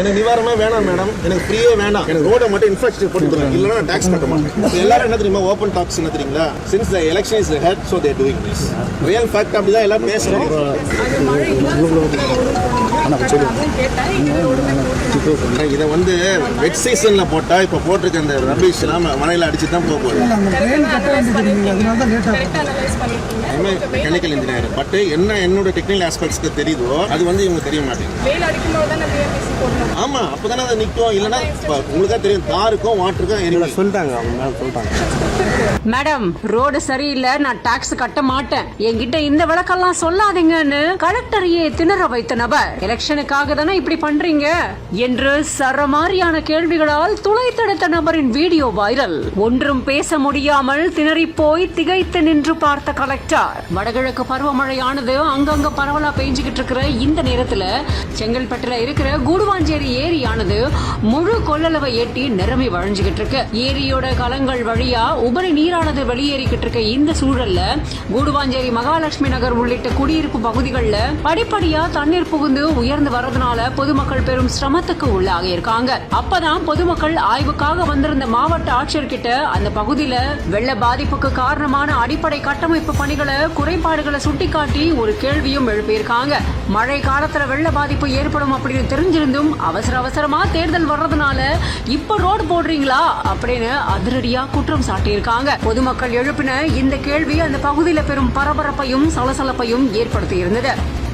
எனக்கு நிவாரணமே வேணாம் மேடம் எனக்கு ஃப்ரீயே வேணாம் எனக்கு ரோட மட்டும் இன்ஃப்ராஸ்ட்ரக்சர் போட்டு கொடுங்க இல்லைன்னா நான் டாக்ஸ் கட்ட மாட்டேன் எல்லாரும் என்ன தெரியுமா ஓப்பன் டாக்ஸ் என்ன தெரியுங்களா since the election is held so they're doing this real fact அப்படி தான் எல்லாம் பேசுறோம் இதை வந்து வெட் சீசன்ல போட்டா இப்ப போட்டிருக்க இந்த ரபீஷ் எல்லாம் மழையில அடிச்சு தான் போக போகுது. மெக்கானிக்கல் இன்ஜினியர் பட் என்ன என்னோட டெக்னிக்கல் ஆஸ்பெக்ட்ஸ்க்கு தெரியுதோ அது வந்து இவங்க தெரிய மாட்டேங்குது. வெயில் அடிக்கும்போது தான் நம்ம ஏபிசி போடணும். ஆமா அப்பதானே அது நிக்கும். இல்லைன்னா இப்ப உங்களுக்கா தெரியும் தாருக்கும் வாட்டருக்கும் எரியும் சொல்லிட்டாங்க அவங்க சொல்லிட்டாங்க. மேடம் ரோடு சரியில்லை நான் டாக்ஸ் கட்ட மாட்டேன். என்கிட்ட இந்த விளக்கெல்லாம் சொல்லாதீங்கன்னு கலெக்டரையே திணற வைத்த நபர். எலெக்ஷனுக்காக தானே இப்படி பண்றீங்க? என்று சரமாரியான கேள்விகளால் துளைத்தடுத்த நபரின் வீடியோ வைரல். ஒன்றும் பேச முடியாமல் திணறி போய் திகைத்து நின்று பார்த்த கலெக்டர் வடகிழக்கு பருவமழையானது அங்கங்க பரவலா பெஞ்சுகிட்டு இருக்கிற இந்த நேரத்துல செங்கல்பட்டுல இருக்கிற கூடுவாஞ்சேரி ஏரியானது முழு கொள்ளளவை எட்டி நிரம்பி வழிஞ்சுகிட்டு இருக்கு. ஏரியோட கலங்கள் வழியா உபரி நீரானது வெளியேறிக்கிட்டு இருக்க இந்த சூழல்ல கூடுவாஞ்சேரி மகாலட்சுமி நகர் உள்ளிட்ட குடியிருப்பு பகுதிகளில் படிப்படியா தண்ணீர் புகுந்து உயர்ந்து வர்றதுனால பொதுமக்கள் பெரும் சிரமத்துக்கு உள்ளாகி இருக்காங்க. அப்பதான் பொதுமக்கள் ஆய்வுக்காக வந்திருந்த மாவட்ட ஆட்சியர் கிட்ட அந்த பகுதியில வெள்ள பாதிப்புக்கு காரணமான அடிப்படை கட்டமைப்பு பணிகளை குறைபாடுகளை சுட்டிக்காட்டி ஒரு கேள்வியும் எழுப்பியிருக்காங்க. மழை காலத்துல வெள்ள பாதிப்பு ஏற்படும் அப்படின்னு தெரிஞ்சிருந்தும் அவசர அவசரமா தேர்தல் வர்றதுனால இப்ப ரோடு போடுறீங்களா அப்படின்னு அதிரடியா குற்றம் சாட்டியிருக்காங்க. பொதுமக்கள் எழுப்பின இந்த கேள்வி அந்த பகுதியில பெரும் பரபரப்பையும் சலசலப்பையும் ஏற்படுத்தி இருந்தது